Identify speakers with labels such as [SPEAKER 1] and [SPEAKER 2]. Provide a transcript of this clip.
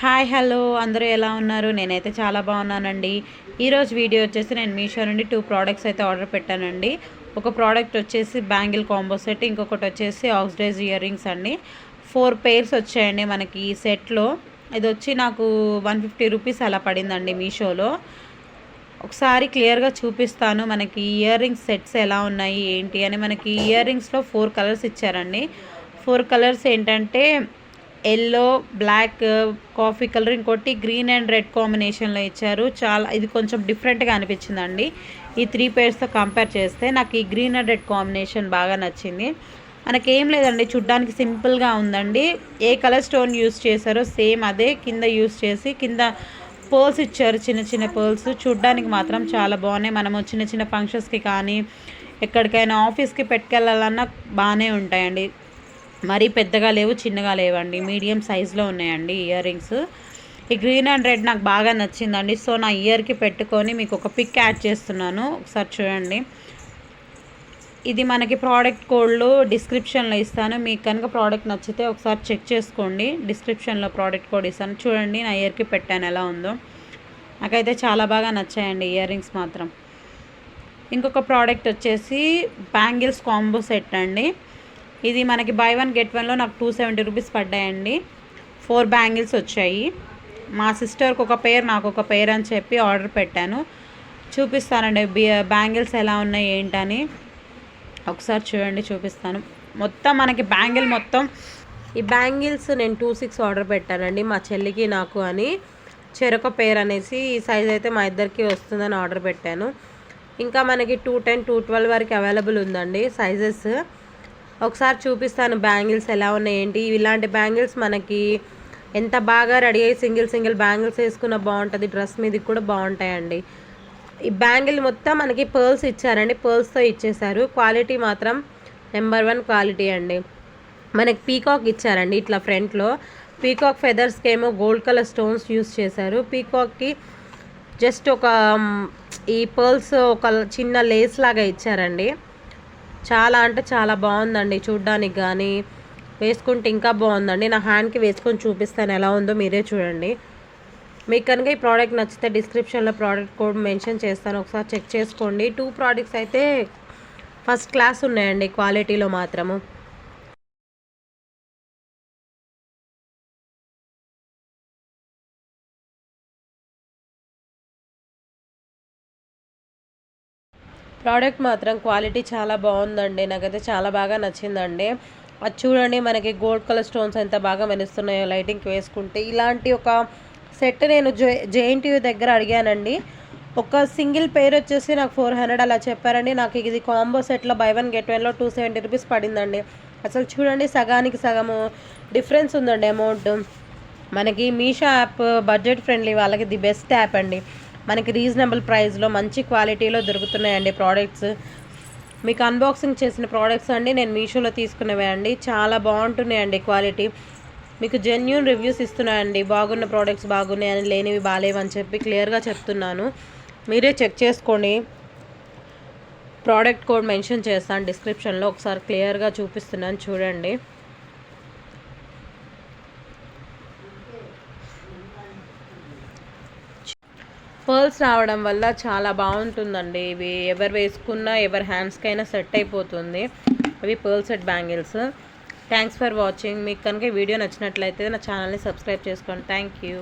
[SPEAKER 1] Hi hello. అందరూ ఎలా ఉన్నారు? నేనైతే చాలా బాగున్నానండి. ఈరోజు వీడియో వచ్చేసి నేను మీషో నుండి టూ ప్రోడక్ట్స్ అయితే ఆర్డర్ పెట్టానండి. ఒక ప్రోడక్ట్ వచ్చేసి బ్యాంగిల్ కాంబో సెట్ ఇంకొకటి వచ్చేసి ఆక్సిడైజ్ ఇయర్ రింగ్స్ అండి. ఫోర్ పేర్స్ వచ్చాయండి మనకి ఈ సెట్లో. ఇది వచ్చి నాకు వన్ ఫిఫ్టీ రూపీస్ అలా పడిందండి మీషోలో. ఒకసారి క్లియర్గా చూపిస్తాను మనకి ఇయర్ రింగ్స్ సెట్స్ ఎలా ఉన్నాయి ఏంటి అని. మనకి ఇయర్ రింగ్స్లో ఫోర్ కలర్స్ ఇచ్చారండి. ఫోర్ కలర్స్ ఏంటంటే ఎల్లో బ్లాక్ కాఫీ కలర్ ఇంకోటి గ్రీన్ అండ్ రెడ్ కాంబినేషన్లో ఇచ్చారు. చాలా ఇది కొంచెం డిఫరెంట్గా అనిపించిందండి. ఈ త్రీ పేర్స్తో కంపేర్ చేస్తే నాకు ఈ గ్రీన్ అండ్ రెడ్ కాంబినేషన్ బాగా నచ్చింది. మనకేం లేదండి చూడ్డానికి సింపుల్గా ఉందండి. ఏ కలర్ స్టోన్ యూస్ చేశారో సేమ్ అదే కింద యూస్ చేసి కింద పర్ల్స్ ఇచ్చారు చిన్న చిన్న పర్ల్స్. చూడ్డానికి మాత్రం చాలా బాగున్నాయి. మనము చిన్న చిన్న ఫంక్షన్స్కి కానీ ఎక్కడికైనా ఆఫీస్కి పెట్టుకెళ్ళాలన్నా బాగానే ఉంటాయండి. మరీ పెద్దగా లేవు చిన్నగా లేవండి. మీడియం సైజులో ఉన్నాయండి ఇయర్ రింగ్స్. ఈ గ్రీన్ అండ్ రెడ్ నాకు బాగా నచ్చిందండి. సో నా ఇయర్కి పెట్టుకొని మీకు ఒక పిక్ యాడ్ చేస్తున్నాను. ఒకసారి చూడండి. ఇది మనకి ప్రోడక్ట్ కోడ్లు డిస్క్రిప్షన్లో ఇస్తాను. మీకు కనుక ప్రోడక్ట్ నచ్చితే ఒకసారి చెక్ చేసుకోండి. డిస్క్రిప్షన్లో ప్రోడక్ట్ కోడ్ ఇస్తాను. చూడండి నా ఇయర్కి పెట్టాను. ఎలా ఉందో. నాకైతే చాలా బాగా నచ్చాయండి ఇయర్ రింగ్స్ మాత్రం. ఇంకొక ప్రోడక్ట్ వచ్చేసి బ్యాంగిల్స్ కాంబో సెట్ అండి. ఇది మనకి బై వన్ గెట్ వన్లో నాకు టూ సెవెంటీ రూపీస్ పడ్డాయండి. ఫోర్ బ్యాంగిల్స్ వచ్చాయి. మా సిస్టర్కి ఒక పేర్ నాకు ఒక పేర్ అని చెప్పి ఆర్డర్ పెట్టాను. చూపిస్తానండి బ్యాంగిల్స్ ఎలా ఉన్నాయి ఏంటని. ఒకసారి చూడండి చూపిస్తాను. మొత్తం మనకి బ్యాంగిల్ మొత్తం. ఈ బ్యాంగిల్స్ నేను టూ సిక్స్ ఆర్డర్ పెట్టానండి మా చెల్లికి నాకు అని. చెరొక పేర్ అనేసి ఈ సైజ్ అయితే మా ఇద్దరికి వస్తుందని ఆర్డర్ పెట్టాను. ఇంకా మనకి టూ టెన్ టూ ట్వెల్వ్ వరకు అవైలబుల్ ఉందండి సైజెస్ ఒకసారి చూపిస్తాను బ్యాంగిల్స్ ఎలా ఉన్నాయి ఏంటి ఇలాంటి బ్యాంగిల్స్ మనకి ఎంత బాగా రెడీ అయ్యి సింగిల్ సింగిల్ బ్యాంగిల్స్ వేసుకున్న బాగుంటుంది. డ్రెస్ మీదకి కూడా బాగుంటాయండి. ఈ బ్యాంగిల్ మొత్తం మనకి పర్ల్స్ ఇచ్చారండి. పర్ల్స్తో ఇచ్చేసారు క్వాలిటీ మాత్రం నెంబర్ వన్ క్వాలిటీ అండి. మనకి పీకాక్ ఇచ్చారండి ఇట్లా ఫ్రంట్లో పీకాక్ ఫెదర్స్కి ఏమో గోల్డ్ కలర్ స్టోన్స్ యూస్ చేశారు. పీకాక్కి జస్ట్ ఒక ఈ పర్ల్స్ ఒక చిన్న లేస్ లాగా ఇచ్చారండి. చాలా అంటే చాలా బాగుందండి. చూడ్డానికి కానీ వేసుకుంటే ఇంకా బాగుందండి. నా హ్యాండ్కి వేసుకొని చూపిస్తాను ఎలా ఉందో మీరే చూడండి. మీకు కనుక ఈ ప్రోడక్ట్ నచ్చితే డిస్క్రిప్షన్లో ప్రోడక్ట్ కోడ్ మెన్షన్ చేస్తాను. ఒకసారి చెక్ చేసుకోండి. టూ ప్రోడక్ట్స్ అయితే ఫస్ట్ క్లాస్ ఉన్నాయండి క్వాలిటీలో మాత్రము. ప్రోడక్ట్ మాత్రం క్వాలిటీ చాలా బాగుందండి. నాకైతే చాలా బాగా నచ్చిందండి. అది చూడండి మనకి గోల్డ్ కలర్ స్టోన్స్ ఎంత బాగా మెరుస్తున్నాయో లైటింగ్కి వేసుకుంటే. ఇలాంటి ఒక సెట్ నేను జే జేఎన్టీయూ దగ్గర అడిగానండి. ఒక సింగిల్ పేర్ వచ్చేసి నాకు ఫోర్ హండ్రెడ్ అలా చెప్పారండి. నాకు ఇది కాంబో సెట్లో బై వన్ గెట్ వన్లో టూ సెవెంటీ రూపీస్ పడిందండి. అసలు చూడండి సగానికి సగము డిఫరెన్స్ ఉందండి అమౌంట్. మనకి మీషో యాప్ బడ్జెట్ ఫ్రెండ్లీ వాళ్ళకి ది బెస్ట్ యాప్ అండి. మనకి రీజనబుల్ ప్రైస్లో మంచి క్వాలిటీలో దొరుకుతున్నాయండి ప్రోడక్ట్స్. మీకు అన్బాక్సింగ్ చేసిన ప్రోడక్ట్స్ అండి నేను మీషోలో తీసుకునేవే అండి. చాలా బాగుంటున్నాయండి క్వాలిటీ. మీకు జెన్యున్ రివ్యూస్ ఇస్తున్నాయండి. బాగున్న ప్రోడక్ట్స్ బాగున్నాయని లేనివి బాగాలేవని చెప్పి క్లియర్గా చెప్తున్నాను. మీరే చెక్ చేసుకోండి ప్రోడక్ట్ కోడ్ మెన్షన్ చేస్తాను డిస్క్రిప్షన్లో. ఒకసారి క్లియర్గా చూపిస్తున్నాను చూడండి. పర్ల్స్ రావడం వల్ల చాలా బాగుంటుందండి. ఇవి ఎవరు వేసుకున్నా ఎవరి హ్యాండ్స్కైనా సెట్ అయిపోతుంది. అవి pearl set bangles. Thanks for watching మీకు కనుక వీడియో నచ్చినట్లయితే నా ఛానల్ని సబ్స్క్రైబ్ చేసుకోండి. Thank you